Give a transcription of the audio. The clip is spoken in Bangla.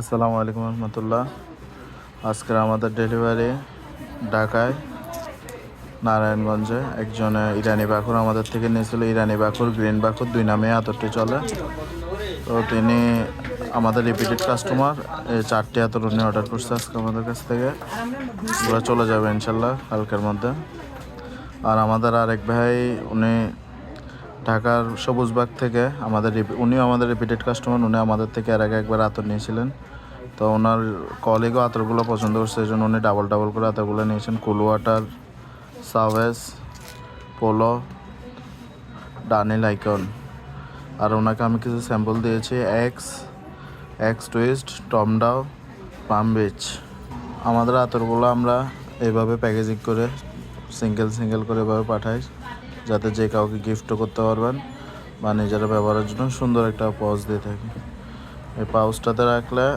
আসসালামু আলাইকুম রহমতুল্লাহ। আজকের আমাদের ডেলিভারি ঢাকায়, নারায়ণগঞ্জে একজন ইরানি বাকুর আমাদের থেকে নিয়েছিল, ইরানি বাকুর, গ্রিন বাকুর, দুই নামে আতরটি চলে। তো তিনি আমাদের রিপিটেড কাস্টমার এই চারটি আতর উনি অর্ডার করছে আজকে আমাদের কাছ থেকে। ওরা চলে যাবে ইনশাল্লাহ কালকের মধ্যে। আর আমাদের আরেক ভাই, উনি ঢাকার সবুজবাগ থেকে আমাদের উনিও আমাদের রিপিটেড কাস্টমার উনি আমাদের থেকে এর আগে একবার আতর নিয়েছিলেন। তো ওনার কলিগও আতরগুলো পছন্দ করছে, এই জন্য উনি ডাবল ডাবল করে আতরগুলো নিয়েছেন। কুল ওয়াটার সাভেস, পোলো ডানিল আইকন আর ওনাকে আমি কিছু স্যাম্পল দিয়েছি, এক্স এক্স টুইস্ট টমডাও পাম বিচ। আমাদের আতরগুলো আমরা এভাবে প্যাকেজিং করে সিঙ্গেল সিঙ্গেল করে এভাবে পাঠাই। যাতে যে কাউকে গিফটও করতে পারবেন বা নিজেরা ব্যবহারের জন্য সুন্দর একটা পাউচ দিয়ে থাকে এই পাউচটাতে রাখলে